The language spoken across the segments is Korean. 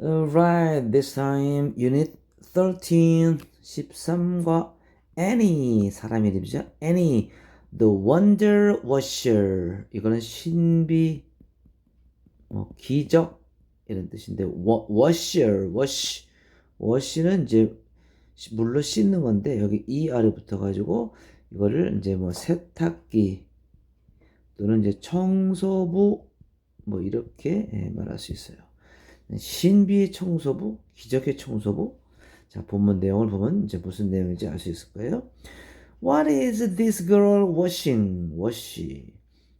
Alright, this time unit 13 13과 Annie 사람 이름이죠. Annie the wonder washer 이거는 신비 뭐 기적 이런 뜻인데 wa- washer wash wash는 이제 시- 물로 씻는 건데 여기 이 아래 붙어 가지고 이거를 이제 뭐 세탁기 또는 이제 청소부 뭐 이렇게 예, 말할 수 있어요. 신비의 청소부, 기적의 청소부. 자, 본문 내용을 보면 이제 무슨 내용인지 알 수 있을 거예요. What is this girl washing? wash.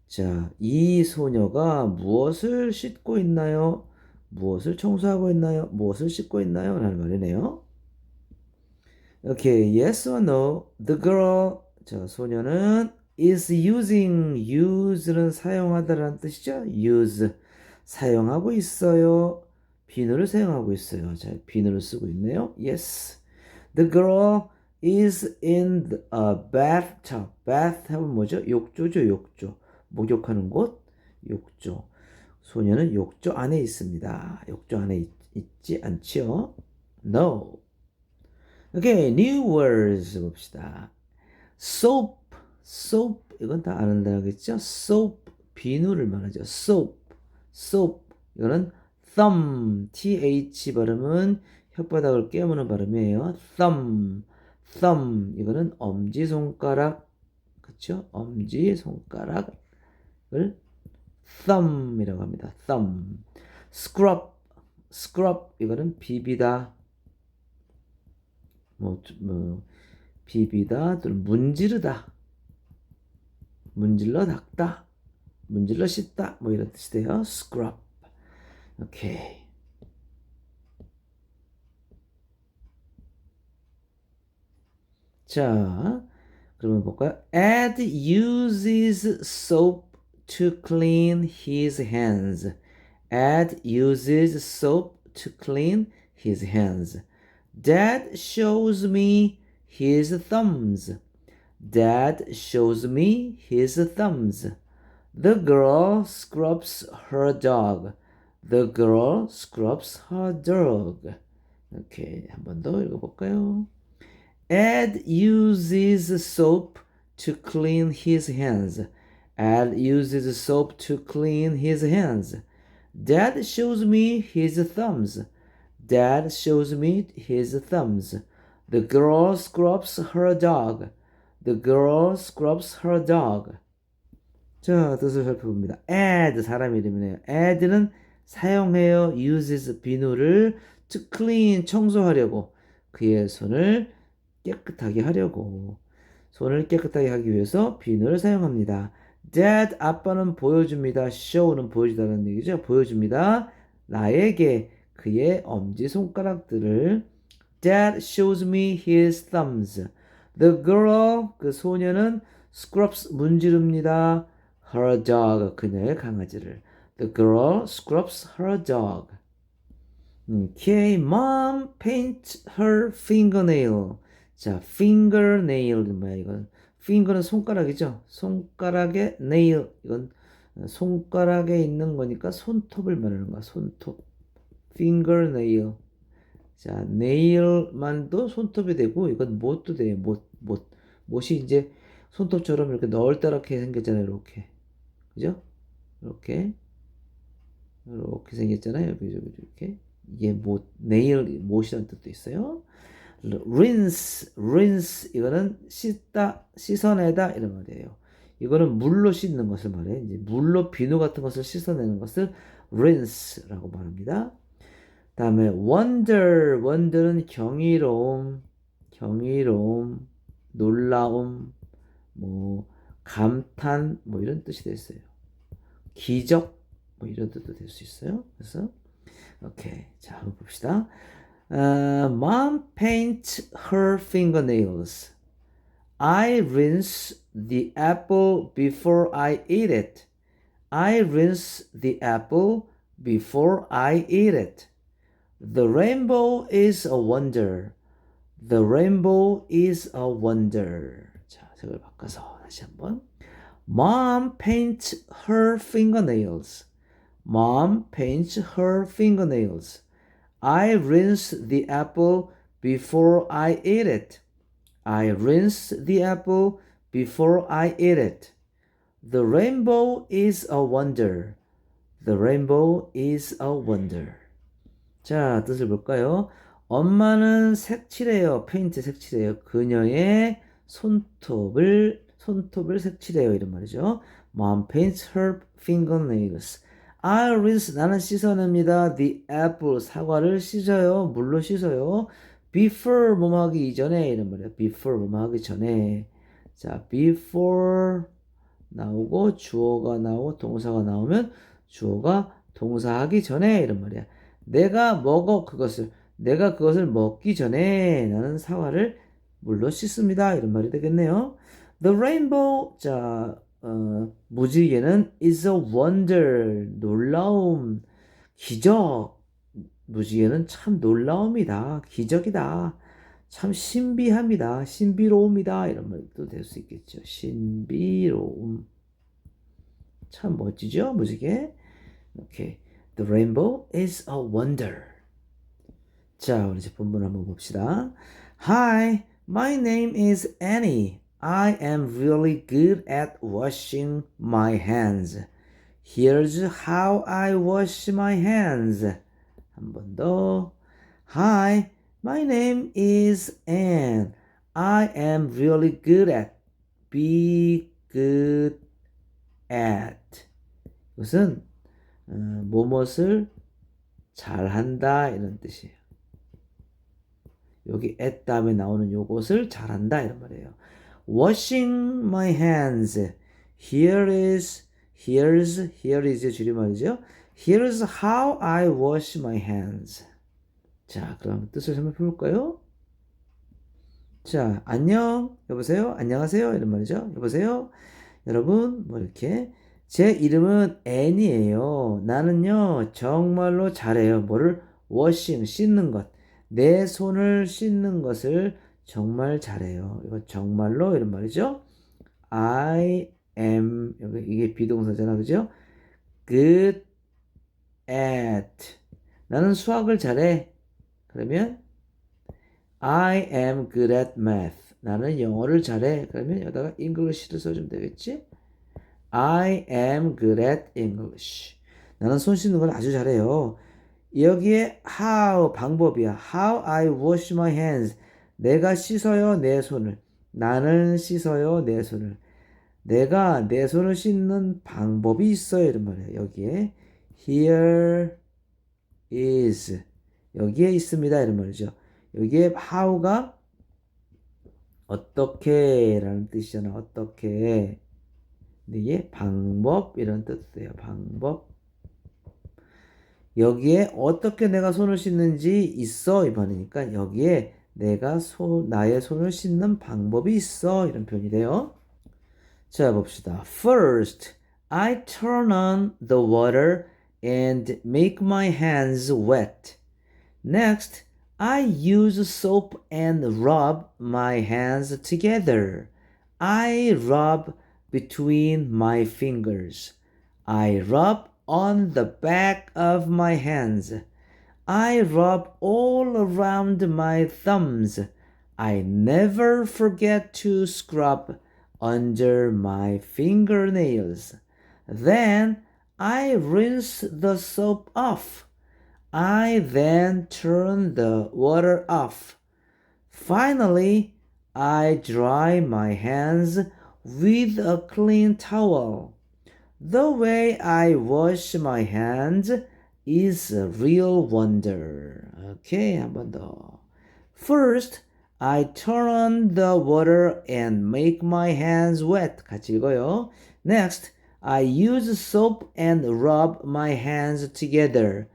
자, 이 소녀가 무엇을 씻고 있나요? 무엇을 청소하고 있나요? 무엇을 씻고 있나요? 라는 말이네요. 오케이, yes or no? The girl, 자, 소녀는 is using, use는 사용하다라는 뜻이죠. use, 사용하고 있어요. 비누를 사용하고 있어요. 자, 비누를 쓰고 있네요. Yes. The girl is in a bath. 자, bath 하면 뭐죠? 욕조죠, 욕조. 목욕하는 곳, 욕조. 소녀는 욕조 안에 있습니다. 욕조 안에 있, 있지 않지요? No. 오케이, new words 봅시다. soap, soap 이건 다 아는 단어겠죠? soap 비누를 말하죠. soap, soap 이거는 thumb, th 발음은 혓바닥을 깨무는 발음이에요. thumb, thumb 이거는 엄지 손가락, 그렇죠? 엄지 손가락을 thumb이라고 합니다. thumb, scrub, scrub 이거는 비비다, 뭐, 뭐 비비다 또는 문지르다, 문질러 닦다, 문질러 씻다 뭐 이런 뜻이 돼요. scrub. 오케이. 자, 그러면 볼까요? Ed uses soap to clean his hands. Ed uses soap to clean his hands. Dad shows me his thumbs. Dad shows me his thumbs. The girl scrubs her dog. The girl scrubs her dog. 오케이, 한 번 더 읽어볼까요? Ed uses soap to clean his hands. Ed uses soap to clean his hands. Dad shows me his thumbs. Dad shows me his thumbs. The girl scrubs her dog. The girl scrubs her dog. 자, 뜻을 살펴봅니다. add 사람 이름이네요. add는 사용해요. uses 비누를 to clean 청소하려고 그의 손을 깨끗하게 하려고 손을 깨끗하게 하기 위해서 비누를 사용합니다. Dad 아빠는 보여줍니다. show는 보여주다는 얘기죠. 보여줍니다. 나에게 그의 엄지 손가락들을 Dad shows me his thumbs. The girl 그 소녀는 scrubs 문지릅니다. Her dog 그녀의 강아지를. The girl scrubs her dog. Okay, mom paints her fingernail. 자, fingernail 뭐야 이건? finger는 손가락이죠. 손가락에 nail 이건 손가락에 있는 거니까 손톱을 말하는 거야. 손톱. fingernail. 자, nail만도 손톱이 되고 이건 못도 돼요. 못, 못. 못이 이제 손톱처럼 이렇게 널따랗게 생겼잖아요. 이렇게. 그죠? 이렇게. 이렇게 생겼잖아요. 여기, 이렇게. 이게 못, nail, 못이라는 뜻도 있어요. rinse, rinse, 이거는 씻다, 씻어내다, 이런 말이에요. 이거는 물로 씻는 것을 말해. 이제 물로 비누 같은 것을 씻어내는 것을 rinse라고 말합니다. 다음에 wonder, wonder는 경이로움, 경이로움, 놀라움, 뭐 감탄, 뭐 이런 뜻이 됐어요. 기적, 뭐 이런 뜻도 될 수 있어요. 그래서 오케이, 자 한번 봅시다. Uh, mom paints her fingernails. I rinse the apple before I eat it. I rinse the apple before I eat it. The rainbow is a wonder. The rainbow is a wonder. 자, 색을 바꿔서 다시 한번. Mom paints her fingernails. Mom paints her fingernails. I rinse the apple before I eat it. I rinse the apple before I eat it. The rainbow is a wonder. The rainbow is a wonder. 자, 뜻을 볼까요? 엄마는 색칠해요. 페인트 색칠해요. 그녀의 손톱을 손톱을 색칠해요. 이런 말이죠. Mom paints her fingernails. I rinse 나는 씻어냅니다. The apple 사과를 씻어요. 물로 씻어요. Before 뭐뭐 하기 이전에 이런 말이야. Before 뭐뭐 하기 전에. 자, before 나오고 주어가 나오고 동사가 나오면 주어가 동사하기 전에 이런 말이야. 내가 먹어 그것을 내가 그것을 먹기 전에 나는 사과를 물로 씻습니다. 이런 말이 되겠네요. The rainbow 자 어, 무지개는 is a wonder 놀라움. 기적. 무지개는 참 놀라움이다. 기적이다. 참 신비합니다. 신비로움이다. 이런 말도 될 수 있겠죠. 신비로움. 참 멋지죠 무지개? 오케이 The rainbow is a wonder. 자 우리 이제 본문 한번 봅시다. Hi my name is Annie I am really good at washing my hands. Here's how I wash my hands. 한 번 더. Hi, my name is Anne. I am really good at. Be good at. 이것은 어, 무엇을 잘한다 이런 뜻이에요. 여기 at 다음에 나오는 요것을 잘한다 이런 말이에요. Washing my hands. Here is, here's, here is 줄임말이죠. Here's how I wash my hands. 자, 그럼 뜻을 한번 볼까요? 자, 안녕. 여보세요? 안녕하세요? 이런 말이죠. 여보세요? 여러분, 뭐 이렇게. 제 이름은 앤이에요. 나는요, 정말로 잘해요. 뭐를? 워싱, 씻는 것. 내 손을 씻는 것을 정말 잘해요. 이거 정말로 이런 말이죠. I am 이게 비동사잖아, 그죠? Good at 나는 수학을 잘해. 그러면 I am good at math. 나는 영어를 잘해. 그러면 여기다가 English를 써주면 되겠지? I am good at English. 나는 손 씻는 걸 아주 잘해요. 여기에 how 방법이야. How I wash my hands. 내가 씻어요 내 손을. 나는 씻어요 내 손을. 내가 내 손을 씻는 방법이 있어요 이런 말이에요. 여기에 here is 여기에 있습니다 이런 말이죠. 여기에 how가 어떻게 라는 뜻이잖아. 어떻게. 이게 방법 이런 뜻이에요. 방법. 여기에 어떻게 내가 손을 씻는지 있어 이 말이니까 여기에 내가 소, 나의 손을 씻는 방법이 있어 이런 표현이 돼요. 자 봅시다. First, I turn on the water and make my hands wet. Next, I use soap and rub my hands together. I rub between my fingers. I rub on the back of my hands. I rub all around my thumbs. I never forget to scrub under my fingernails. Then I rinse the soap off. I then turn the water off. Finally, I dry my hands with a clean towel. The way I wash my hands is a real wonder. Okay, 한 번 더. First, I turn on the water and make my hands wet. 같이 읽어요. Next, I use soap and rub my hands together.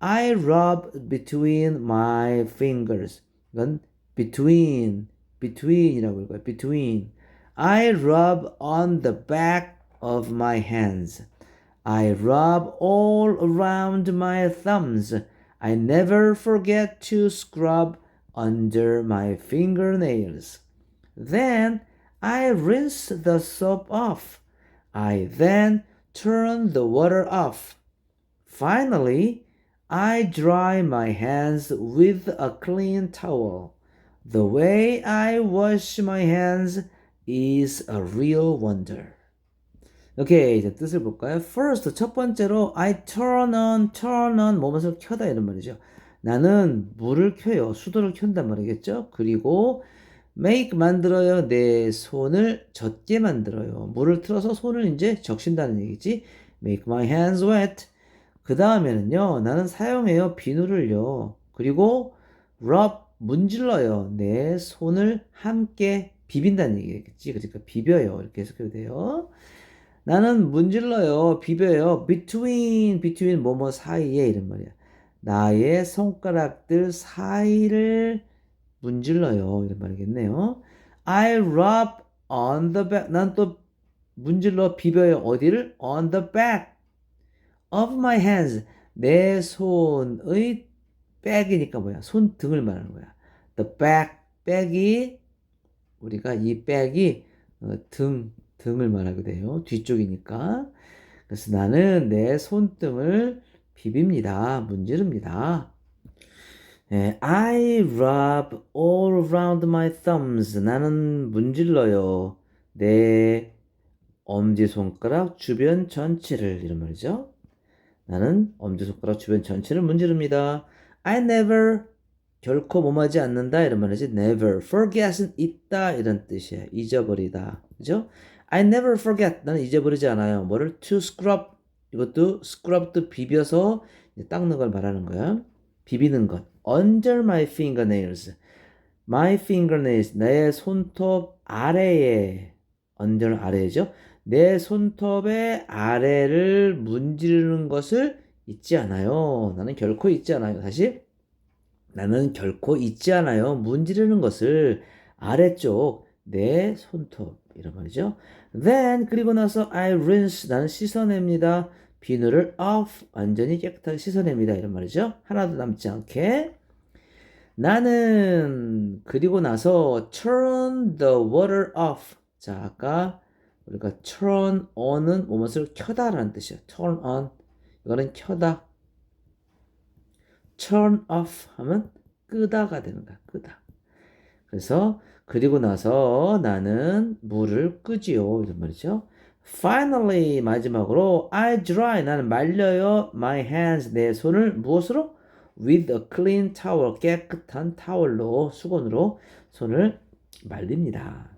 I rub between my fingers. 이건 between, between이라고 읽어요. between. I rub on the back of my hands. I rub all around my thumbs. I never forget to scrub under my fingernails. Then I rinse the soap off. I then turn the water off. Finally, I dry my hands with a clean towel. The way I wash my hands is a real wonder. 오케이, 이제 뜻을 볼까요? First, 첫 번째로 I turn on, turn on, 뭐뭇을 켜다 이런 말이죠. 나는 물을 켜요. 수도를 켠단 말이겠죠? 그리고 make 만들어요. 내 손을 젖게 만들어요. 물을 틀어서 손을 이제 적신다는 얘기지. make my hands wet. 그 다음에는요, 나는 사용해요. 비누를요. 그리고 rub, 문질러요. 내 손을 함께 비빈다는 얘기겠지. 그러니까 비벼요. 이렇게 해석해도 돼요. 나는 문질러요. 비벼요. between, between 뭐뭐 사이에 이런 말이야. 나의 손가락들 사이를 문질러요. 이런 말이겠네요. I rub on the back. 난 또 문질러 비벼요. 어디를? On the back of my hands. 내 손의 백이니까 뭐야? 손등을 말하는 거야. The back, 백이 우리가 이 백이 어, 등, 등을 말하게 돼요. 뒤쪽이니까. 그래서 나는 내 손등을 비빕니다. 문지릅니다. 예, I rub all around my thumbs. 나는 문질러요. 내 엄지손가락 주변 전체를 이런 말이죠. 나는 엄지손가락 주변 전체를 문지릅니다. I never 결코 뭐하지 않는다 이런 말이지. Never forget은 있다 이런 뜻이야. 잊어버리다. 그죠? I never forget. 나는 잊어버리지 않아요. 뭐를 to scrub 이것도 scrub도 비벼서 닦는 걸 말하는 거야. 비비는 것. Under my fingernails. My fingernails. 내 손톱 아래에. under 아래죠. 내 손톱의 아래를 문지르는 것을 잊지 않아요. 나는 결코 잊지 않아요. 다시. 나는 결코 잊지 않아요. 문지르는 것을 아래쪽 내 손톱 이런 말이죠. Then 그리고 나서 I rinse 나는 씻어냅니다. 비누를 off 완전히 깨끗하게 씻어냅니다. 이런 말이죠. 하나도 남지 않게. 나는 그리고 나서 turn the water off. 자 아까 우리가 turn on은 무엇을 켜다라는 뜻이야. turn on 이거는 켜다. turn off 하면 끄다가 되는 거야. 끄다. 그래서 그리고 나서 나는 물을 끄지요. 이런 말이죠. Finally 마지막으로 I dry 나는 말려요. My hands 내 손을 무엇으로? With a clean towel 깨끗한 타월로 수건으로 손을 말립니다.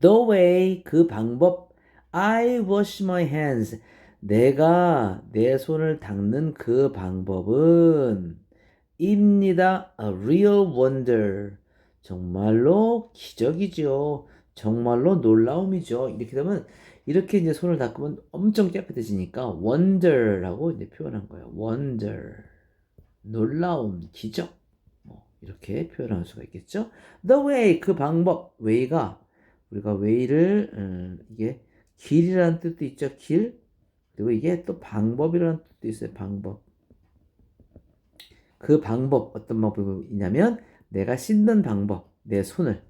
The way 그 방법 I wash my hands 내가 내 손을 닦는 그 방법은 입니다. A real wonder. 정말로 기적이죠. 정말로 놀라움이죠. 이렇게 되면 이렇게 이제 손을 닦으면 엄청 깨끗해지니까 wonder라고 이제 표현한 거예요. wonder. 놀라움, 기적. 뭐 이렇게 표현할 수가 있겠죠. The way 그 방법 way가 우리가 way를 음, 이게 길이라는 뜻도 있죠. 길. 그리고 이게 또 방법이라는 뜻도 있어요. 방법. 그 방법 어떤 방법이냐면 내가 씻는 방법, 내 손을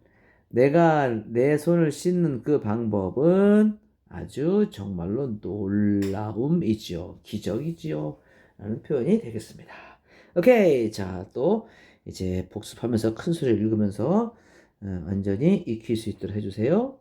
내가 내 손을 씻는 그 방법은 아주 정말로 놀라움이지요. 기적이지요. 라는 표현이 되겠습니다. 오케이. 자, 또 이제 복습하면서 큰 소리를 읽으면서 어, 완전히 익힐 수 있도록 해주세요.